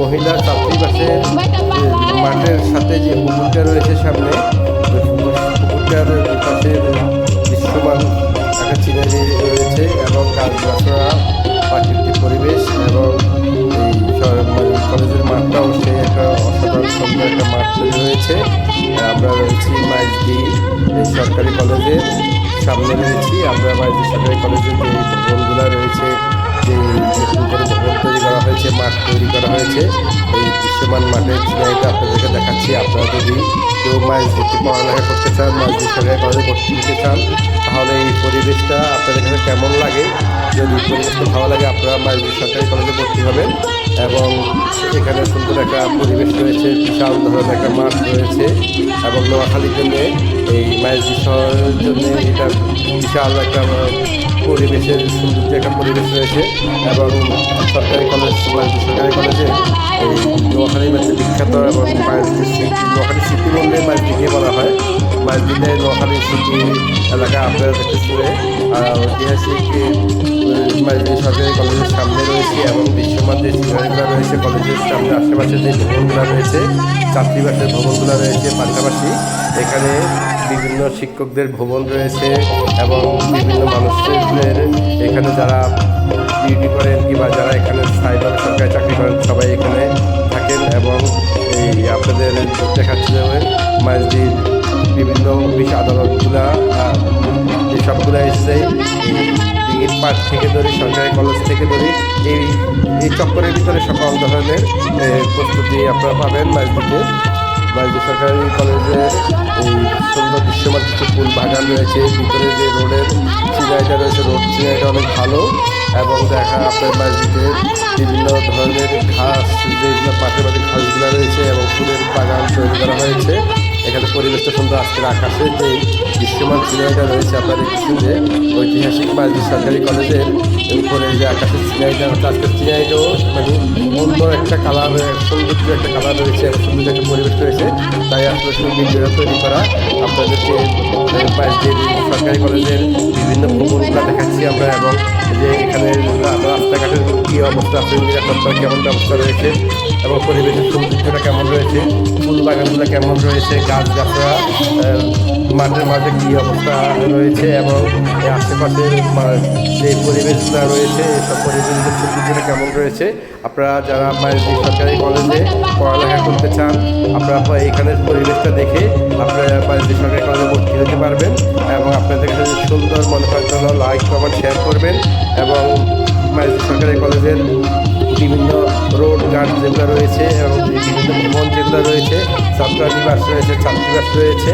মহিলা ছাত্রীবাসের মাঠের সাথে যে পুকুরটা রয়েছে সামনে পুকুরটার পাশের দৃশ্যমান একটা চিনারি রয়েছে এবং গাছগাছরা প্রাকৃতিক পরিবেশ এবং এই কলেজের মাঠটাও সে একটা অসাধারণ সুন্দর একটা মাঠ তৈরি হয়েছে। আমরা রয়েছি মাইজদি এই সরকারি কলেজের সামনে রয়েছি। আমরা মাইজদি সরকারি কলেজের যে রয়েছে যে নতুন ভবন তৈরি করা হয়েছে মাঠ তৈরি করা হয়েছে এই দৃশ্যমান মাঠের চিনারিটা আপনাদেরকে দেখাচ্ছি আপনারা যদি কেউ মাছ ধরতে পড়ালেখা করতে চান মাছ সরকারি কলেজে করতে নিতে চান তাহলে এই পরিবেশটা আপনাদের কাছে কেমন লাগে যদি পরিবেশটা ভালো লাগে আপনারা মাছ সরকারি কলেজে ভর্তি হবেন এবং এখানে সুন্দর একটা পরিবেশ রয়েছে, বিশাল ধরনের একটা মাঠ রয়েছে এবং নোয়াখালীর জন্য এই মাইজি শহরের জন্য এটা বিশাল একটা পরিবেশের সুন্দর একটা পরিবেশ রয়েছে এবং সরকারি কলেজ সরকারি কলেজে এই নোয়াখালী মাঝে বিখ্যাত এবং মায়ের নোয়াখালী সিটি বললে মাইজিকে বলা হয়। মাইজিতে নোয়াখালী সিটি এলাকা আপনারা দেখতে শুনে ঐতিহাসিক মাইজি সরকারি কলেজের সামনে রয়েছে এবং বিশ্বমান যে রয়েছে, কলেজের সামনে আশেপাশে যে ভবনগুলো রয়েছে ছাত্রীবাসের ভবনগুলো রয়েছে পাশাপাশি। এখানে বিভিন্ন শিক্ষকদের ভবন রয়েছে এবং বিভিন্ন মানুষদের এখানে যারা ডিউটি করেন কিংবা যারা এখানে স্থায়ীভাবে সরকারি চাকরি করেন, সবাই এখানে আপনাদের দেখাচ্ছে যে মাইজদির বিভিন্ন অফিস আদালতগুলা সবগুলো এসছে। পার্ক থেকে ধরে, সরকারি কলেজ থেকে ধরে, এই এই চক্করের ভিতরে সকল ধরনের প্রস্তুতি আপনারা পাবেন মাইজদিতে মাইজদি সরকারি কলেজে এই সুন্দর দৃশ্যমান কিছু ফুল বাগান রয়েছে। ভিতরে যে রোডের চিনাইটা রয়েছে, রোড চিনাইটা অনেক ভালো এবং দেখা আপনার মাইজদিতে বিভিন্ন ধরনের ঘাস যেগুলো পাশে পাশে ঘাসগুলো রয়েছে এবং তৈরি করা হয়েছে। এখানে পরিবেশটা সুন্দর, আজকের আকাশের যে দৃশ্যমান সিনারিটা রয়েছে, আপনারা দেখছেন যে ঐতিহাসিক মাঝি সরকারি কলেজের উপরে যে আকাশের সিনারিটা আছে আজকের সিনারিটাও মানে অন্য একটা কালার সৌন্দর্য একটা কালার রয়েছে, এবং সুন্দর একটা পরিবেশ রয়েছে। তাই আসলে ভিডিওটা তৈরি করা, আপনাদেরকে সরকারি কলেজের বিভিন্ন ভবনগুলো দেখাচ্ছি আমরা, এবং যে এখানে রাস্তাঘাটের কী অবস্থা আছে, নিরাপত্তার কেমন ব্যবস্থা রয়েছে এবং পরিবেশের সৌন্দর্যটা কেমন রয়েছে, ফুল বাগানগুলো কেমন রয়েছে গাছ গাছরা মাঠের মাঝে কী অবস্থা রয়েছে এবং এই আশেপাশের যে পরিবেশগুলো রয়েছে, এসব পরিবেশের সৌন্দর্যটা কেমন রয়েছে? আপনারা যারা মায়ের সরকারি কলেজে পড়ালেখা করতে চান, আপনারা এখানের পরিবেশটা দেখে আপনারা সরকারি কলেজে ভর্তি হতে পারবেন এবং আপনাদের সুন্দর মনে জন্য লাইক, কমেন্ট শেয়ার করবেন। এবং সরকারি কলেজের বিভিন্ন রোড গার্ড যেগুলো রয়েছে এবং বিভিন্ন ভবন যেগুলো রয়েছে ছাত্রানিবাস রয়েছে, ছাত্রীবাস রয়েছে।